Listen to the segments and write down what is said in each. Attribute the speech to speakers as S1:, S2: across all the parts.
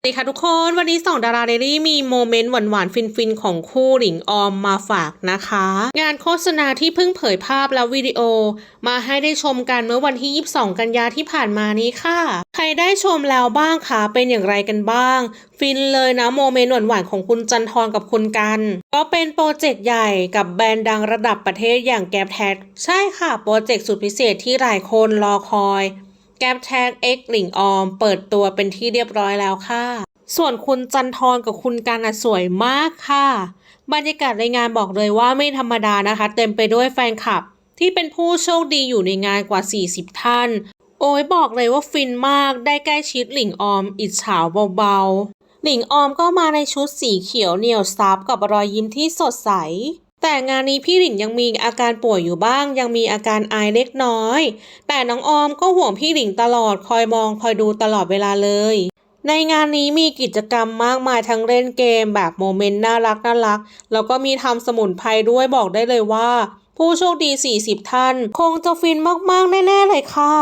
S1: สวัสดีค่ะทุกคนวันนี้สองดาราเดลี่มีโมเมนต์หวานๆ ฟินๆ ของคู่หลิงออมมาฝากนะคะ งานโฆษณาที่เพิ่งเผยภาพและวิดีโอ มาให้ได้ชมกันเมื่อวันที่ 22 กันยาที่ผ่านมานี้ค่ะ ใครได้ชมแล้วบ้างคะเป็นอย่างไรกันบ้าง ฟินเลยนะโมเมนต์หวานๆ ของคุณจันทร์กับคุณกัน ก็เป็นโปรเจกต์ใหญ่กับแบรนด์ดังระดับประเทศอย่างแก p แท็ใช่ค่ะโปรเจกต์สุดพิเศษที่หลายคนรอคอย แก p แท็ก X หลิงออม เปิดตัวเป็นที่เรียบร้อยแล้วค่ะ ส่วนคุณจันทร์กับคุณกันอะสวยมากค่ะ บรรยากาศในงานบอกเลยว่าไม่ธรรมดานะคะ เต็มไปด้วยแฟนคลับ ที่เป็นผู้โชคดีอยู่ในงานกว่า 40 ท่าน โอ้ยบอกเลยว่าฟินมากได้ใกล้ชิดหลิงออม อิจฉาเบาๆหลิงออมก็มาในชุดสีเขียวเหนียวซับกับรอยยิ้มที่สดใส แต่งานนี้พี่หลิงยังมีอาการป่วยอยู่บ้าง ยังมีอาการอายเล็กน้อย แต่น้องออมก็ห่วงพี่หลิงตลอดคอยมองคอยดูตลอดเวลาเลย ในงานนี้มีกิจกรรมมากมายทั้งเล่นเกมแบบโมเมนต์น่ารักน่ารัก แล้วก็มีทำสมุนไพรด้วยบอกได้เลยว่า ผู้โชคดี 40 ท่าน คงจะฟินมากๆ แน่ ๆ เลยค่ะ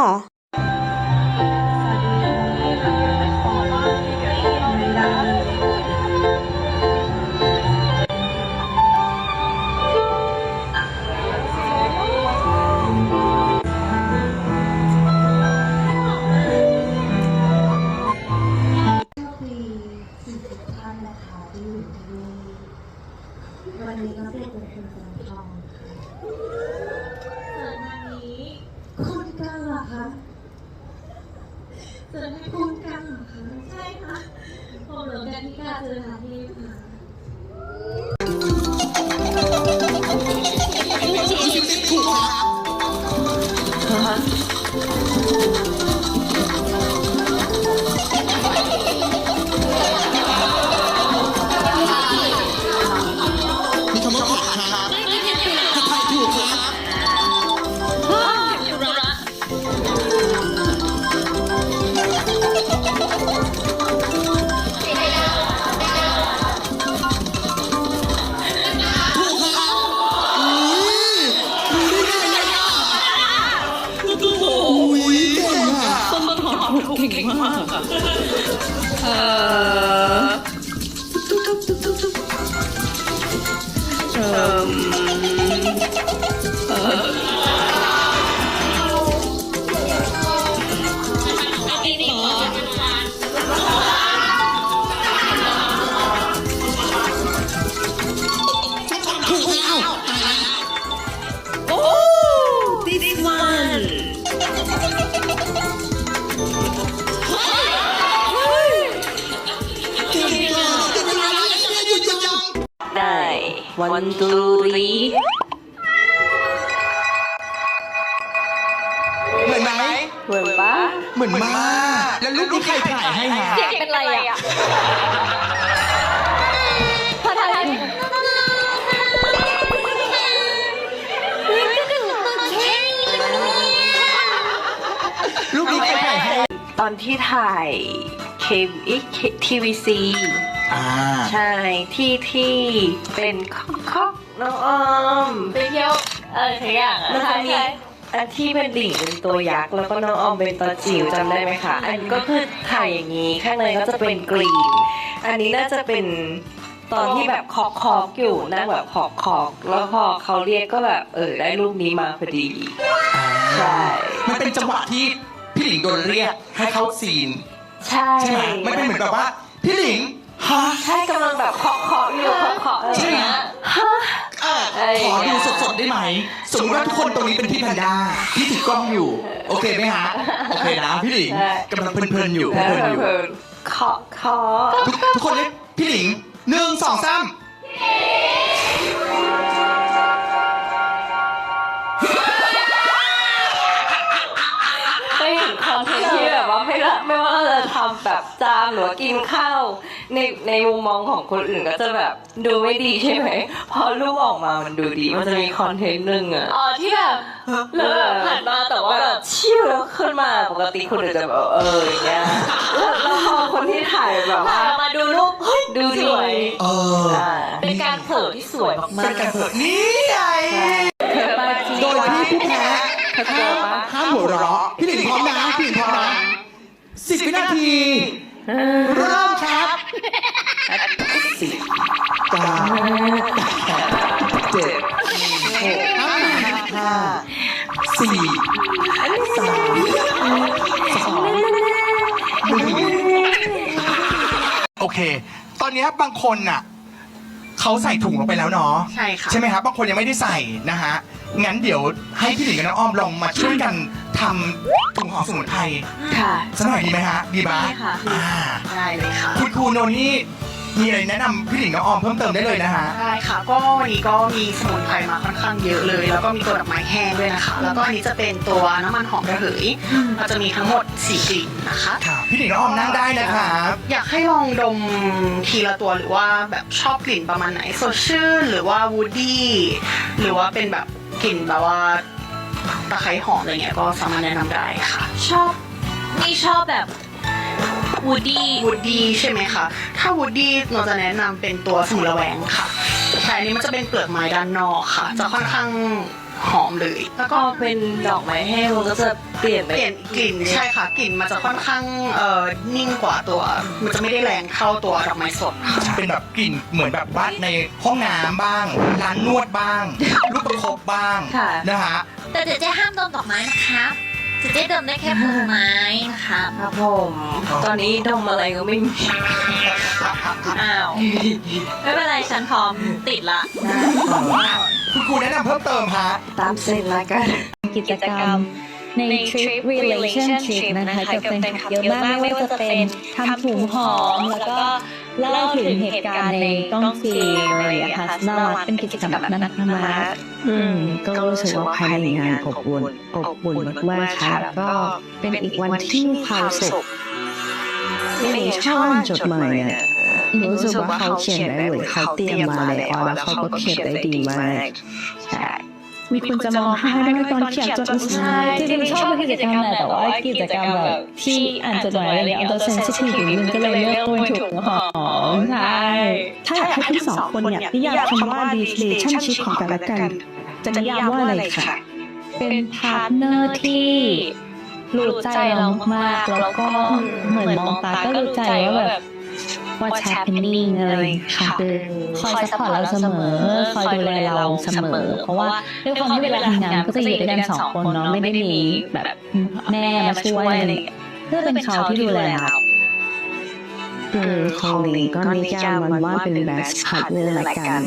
S2: ส่วนให้คุณกันเหรอคะใช่ค่ะผมเหลือกันที่กาเจอค่ะที่ค่ะ
S3: ถู วั
S4: นตูรี
S3: เหมือนไหม
S4: เหมือนปะ
S3: เหมือนมาก แล้วรูปนี้ใครถ่ายให้ฮะ
S4: เสียงเป็นไรอะพอทาย
S3: รูปนี้ใครถ่ายให้
S4: ตอนที่ถ่ายเควิทีวีซี
S3: อ่า
S4: ใช่ที่ที่เป็นคอกคอกน้องออม
S5: ไปเที่ยวอะไรสักอย่างอะ
S4: มันจะมีอันที่เป็นหลิงเป็นตัวยักษ์แล้วก็น้องออมเป็นตัวจิ๋วจำได้ไหมคะอันนี้ก็คือถ่ายอย่างนี้ข้างในก็จะเป็นกรีน อันนี้น่าจะเป็นตอนที่แบบคอกคอกอยู่นั่งแบบคอกคอกแล้วพอเขาเรียกก็แบบเออได้รูปนี้มาพอดี ใช่
S3: มันเป็นจังหวะที่พี่หลิงโดนเรียกให้เข้าซีน
S4: ใช่
S3: ใช่ไหมมันเป็นเหมือนแบบว่าพี่หลิง ฮะ
S4: ใช่กำลังแบบเคาะเคาะอยู่เคาะเคาะอะไรอย่างเงี้ยฮะ
S3: เอ่อ
S4: อะไรอ
S3: ข
S4: ย่าง
S3: อ
S4: เงี้
S3: ดู
S4: ย
S3: สดๆได้ไหม สมมติว่าทุกคนตรงนี้เป็นพี่แพนด้าพี่ถือกล้องอยู่ โอเคไหมฮะ โอเคนะพี่หลิงกำลังเพลินๆอยู่
S4: แล้ว
S3: เพลินๆอยู่
S4: เพลินๆเคาะเคาะ
S3: ทุกทุกคนเรียกพี่หลิงหนึ่งสองสาม
S4: ไม่ แบบจามหรือว่ากินข้าวในในมุมมองของคนอื่นก็จะแบบดูไม่ดีใช่ไหมพอรูปออกมามันดูดีมันจะมีคอนเทนต์หนึ่งอะ
S5: อ๋อที่แบบแล้วแบบหันมาแต่ว่าแบบ
S4: เชี่ยวแล้วขึ้นมาปกติคนอื่นจะแบบเอออย่างเงี้ยแล้วแล้วพอคนที่ถ่ายแบบว่า
S5: ถ่ามาดูรูปเฮ้ย
S4: ดูดี
S5: สวย
S3: เออ
S4: อ่า
S5: เป็นการเผลอที่สวยมาก
S3: เป็นการเปิดนี่ไง
S4: เคยไปจริง
S3: โดยที่ผู้แพ้
S4: เคยเจอปะ
S3: ห้ามหัวเราะพี่หลิงพร้อมนะพี่หลิงพร้อมนะ สิบวินาทีเริ่มครับสิบเก้าเจ็ด
S4: หก
S3: ห้าสี่
S4: สามส
S3: องหนึ่งโอเค ตอนนี้บางคนอะ เขาใส่ถุงลงไปแล้วเนาะ
S6: ใช่ค่ะ
S3: ใช่ไหมครับบางคนยังไม่ได้ใส่นะฮะงั้นเดี๋ยวให้พี่หลิงกับน้องอ้อมลองมาช่วยกันทำถุงหอมสมุนไพร
S4: ค่ะ
S3: สักหน่อยดีไหมฮะดีปะ
S5: ดีค่ะ
S3: อ่า
S6: ได้เลยค่ะ
S3: คุณครูโนนี่ มีอะไรแนะนำพี่หลิงกับน้องอ้อมเพิ่มเติมได้เลยนะฮะ
S6: ได้ค่ะ ก็วันนี้ก็มีสมุนไพรมาค่อนข้างเยอะเลย แล้วก็มีตัวดอกไม้แห้งด้วยนะคะ แล้วก็อันนี้จะเป็นตัวน้ำมันหอมระเหยเราจะมีทั้งหมด4กลิ่นนะคะ
S3: ค่ะ พี่หลิงกับน้องอ้อมนั่งได้นะครับ
S6: อยากให้ลองดมทีละตัวหรือว่าแบบชอบกลิ่นประมาณไหนสดชื่นหรือว่าวูดดี้หรือว่าเป็นแบบกลิ่นแบบว่าตะไคร้หอมอะไรเงี้ยก็สามารถแนะนำได้ค่ะ
S5: ชอบนี่ชอบแบบ วูดดี้
S6: วูดดี้ใช่ไหมคะ ถ้าวูดดี้เราจะแนะนำเป็นตัวสมุนระแวงค่ะ แต่อันนี้มันจะเป็นเปลือกไม้ด้านนอกค่ะ จะค่อนข้างหอมเลย แล้ว
S4: ก็
S6: ก็
S4: เป็นดอกไม้แห้งมันก็จะเปลี่ยน
S6: เปลี่ยนกลิ่นใช่ค่ะกลิ่นมันจะค่อนข้างเอ่อนิ่งกว่าตัว มันจะไม่ได้แรงเท่าตัวดอกไม้สดค่ะ
S3: เป็นแบบกลิ่นเหมือนแบบว่าในห้องน้ำบ้าง ร้านนวดบ้าง ลูกประคบบ้าง
S4: ค่ะ
S3: นะฮะ
S5: แต่เจ๊เจ๊ห้ามดมดอกไม้นะครับ เจ๊เจ๊ดมได้แค่ผลไม้นะครับ
S4: ครับผม ตอนนี้ดมอะไรก็ไม่มี
S5: อ้าว ไม่เป็นไรฉันพร้อมติดละ
S3: คุณครูแนะนำเพิ่มเติมฮะ
S4: ตามเส้นละกัน
S7: กิจกรรมใน Trip Relationship นะคะกับแฟนคลับเยอะมากไม่ว่าจะเป็นทำถุงหอมแล้วก็ เล่าถึงเหตุการณ์ในกล้องฟิล์มอะไรอย่างเงี้ยค่ะน่ารักเป็นกิจกรรมแบบน่ารักน่ารัก
S8: อืมก็รู้สึกว่าภายในงานอบอุ่นอบอุ่นมากๆค่ะแล้วก็เป็นอีกวันที่มีความสุขไม่ชอบจดหมายอะรู้สึกว่าเขาเขียนไว้เหมือนเขาเตรียมมาแล้วแล้วเขาก็เขียนได้ดีมากใช่
S7: มีคนจะมองให้ด้วยตอนเขียนจดหมายจริงๆชอบเป็นกิจกรรมแหละแต่ว่ากิจกรรมแบบที่อ่านจดหมายอะไรเนี่ยเอาตัวเซนซิทีฟนิดนึงก็เลยเลือกเป็นถุงหอมใช่ถ้าอยากให้ทั้งสองคนเนี่ยนิยามคำว่า relationship ของกันและกัน จะนิยามว่าอะไรคะเป็นพาร์ทเนอร์ที่รู้ใจเรามากๆแล้วก็เหมือนมองตาก็รู้ใจว่าแบบ what's happening อะไรค่ะคือคอยซัพพอร์ตเราเสมอ คอยดูแลเราเสมอ เพราะว่าด้วยความที่เวลาทำงานก็จะอยู่ด้วยกันสองคนเนาะไม่ได้มีแบบแม่มาช่วยอะไรอย่างเงี้ยเพื่อเป็นเขาที่ดูแลเรา
S8: อืมของลิงก็นิยามมันว่าเป็น best partner ละกัน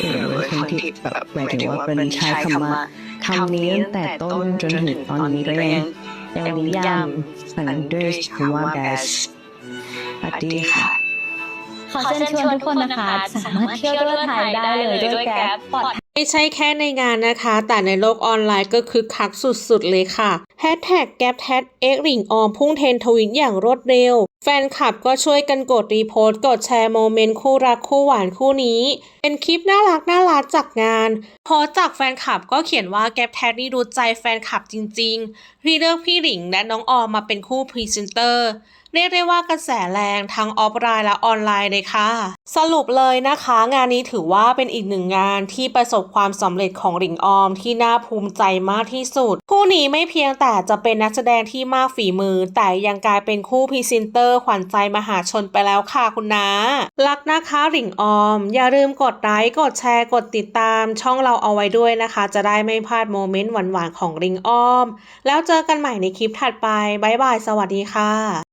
S8: เออเป็นคนที่แบบหมายถึงว่าเป็นใช้คำว่าคำนี้ตั้งแต่ต้นจนถึงตอนนี้ก็ยังยังนิยามมันด้วยคำว่า best สวัสดีค่ะ
S7: ขอเชิญชวนทุกคนนะคะ สามารถเที่ยวด้วยไทยได้เลยด้วยแก๊ปปลอดภัย
S1: ไม่ใช่แค่ในงานนะคะ แต่ในโลกออนไลน์ก็คึกคักสุดๆเลยค่ะแฮชแท็กแกปแท็เอ็กริงออมพุ่งเทรนทวิตอย่างรวดเร็ว แฟนคลับก็ช่วยกันกดรีโพสต์กดแชร์โมเมนต์คู่รักคู่หวานคู่นี้ เป็นคลิปน่ารักน่ารักจากงานโพสจากแฟนคลับก็เขียนว่าแกปแท็นี่รู้ใจแฟนคลับจริงๆที่เลือกพี่หลิงและน้องออมมาเป็นคู่พรีเซนเตอร์เรียกได้ว่ากระแสแรงทั้งออฟไลน์และออนไลน์เลยค่ะ สรุปเลยนะคะ งานนี้ถือว่าเป็นอีกหนึ่งงานที่ประสบความสำเร็จของหลิงออมที่น่าภูมิใจมากที่สุด คู่นี้ไม่เพียงแต่จะเป็นนักแสดงที่มากฝีมือ แต่ยังกลายเป็นคู่พรีเซนเตอร์ขวัญใจมหาชนไปแล้วค่ะคุณนารักนะคะหลิงออม อย่าลืมกดไลค์กดแชร์กดติดตามช่องเราเอาไว้ด้วยนะคะ จะได้ไม่พลาดโมเมนต์หวานๆของหลิงออม แล้วเจอกันใหม่ในคลิปถัดไปบ๊ายบายสวัสดีค่ะ